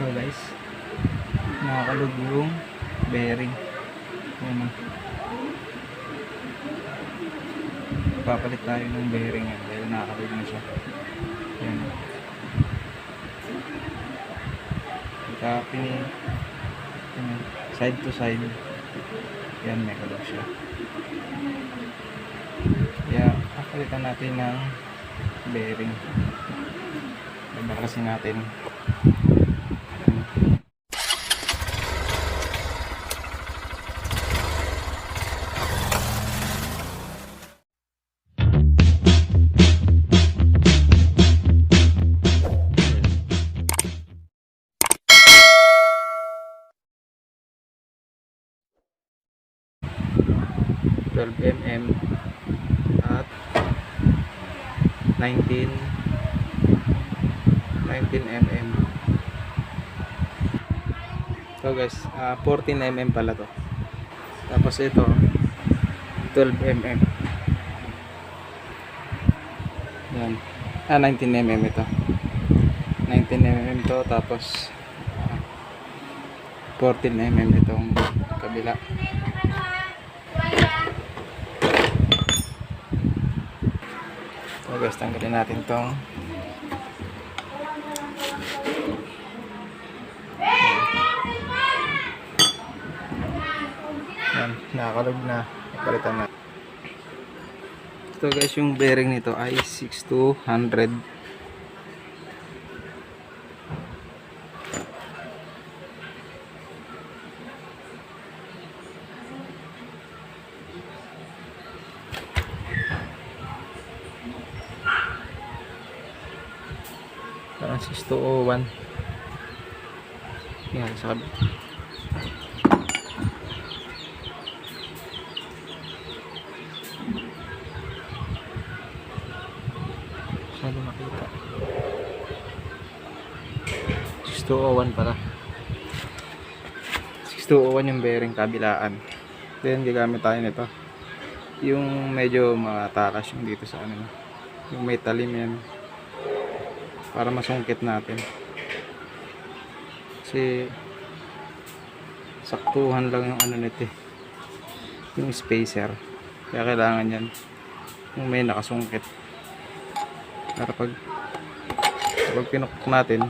So guys, nakakalog yung bearing. Ayan o. Papalit tayo ng bearing yan dahil nakakalog na siya. Ayan o. Pagka pini, side to side, yan may kalog siya. Kaya, papalitan natin ng bearing. Babaklasin natin. Twelve mm at 19 19 mm so guys ah, 14 mm pala to. Tapos ito 12 mm yan. Ah 19 mm ito. 19 mm to tapos ah, 14 mm itong kabila so guys tanggalin natin tong Yan, nakakalog na. Palitan na. Ito guys, yung bearing nito ay 6 Parang 6 to 01. Yan, sabi. Masyado makita. 6201 para. 6201 yung bearing kabilaan. Then gagamit tayo nito. Yung medyo matakas yung dito sa ano. Yung may talim yan. Para masungkit natin. Kasi saktuhan lang yung ano nito eh. Yung spacer. Kaya kailangan yan. Yung may nakasungkit para pag pag pinukpok natin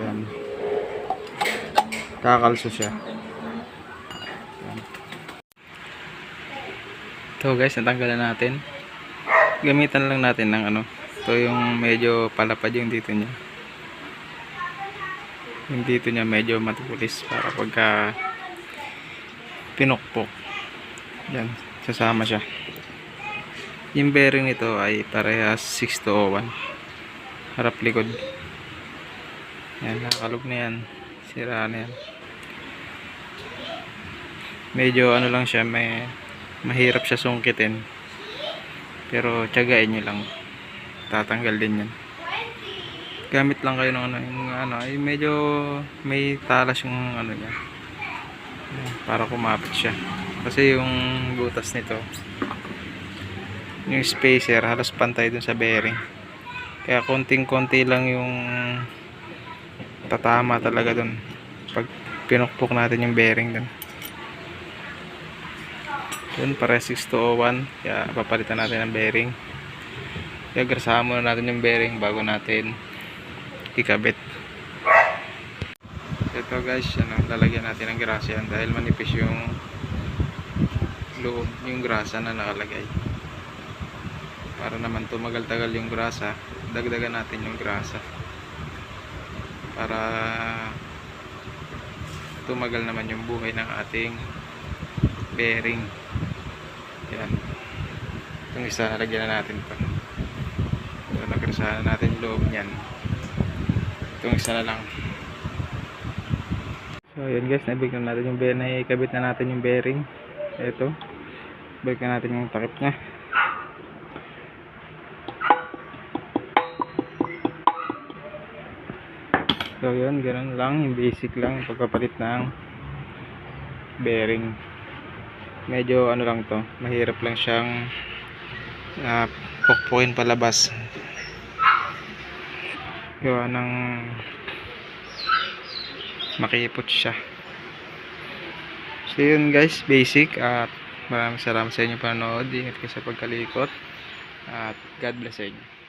yan kakalso siya yan. ito guys natanggalan natin gamitan lang natin ng ano ito yung medyo palapad yung dito niya. Yung dito niya medyo matulis para pagka pinukpok. Yan sasama siya. Yung bearing nito ay parehas 6 to 01 harap likod. Yan nakakalog na yan. Sira na yan. Medyo ano lang siya may mahirap siya sungkitin. Pero tiyagain nyo lang tatanggal din yan gamit lang kayo ng ano yung ano ay medyo may talas yung ano niya. Para kumapit siya. Kasi yung butas nito yung spacer halos pantay dun sa bearing. Kaya konting konti lang yung tatama talaga dun. Pag pinukpok natin yung bearing dun. Dun para 6201 kaya papalitan natin ng bearing kaya grasahan muna natin yung bearing bago natin ikabit. Ito guys ano, lalagyan natin ng grasa yan dahil manipis yung loob yung grasa na nakalagay. Para naman tumagal-tagal yung grasa dagdagan natin yung grasa. Para tumagal naman yung buhay ng ating bearing. Yan. Itong isa nalagyan na natin pa na natin yung loob nyan itong isa na lang. So yun guys nabig na natin yung bearing nakikabit na natin yung bearing. Ito. Balik na natin yung takip nya So yun, ganun lang, yung basic lang, pagpapalit ng bearing. Medyo ano lang to, mahirap lang siyang uh, pukpukin palabas gawa ng makipot siya. So yun guys basic. At maraming salamat sa inyo panood ingat kayo sa pagkalikot. At God bless sa inyo.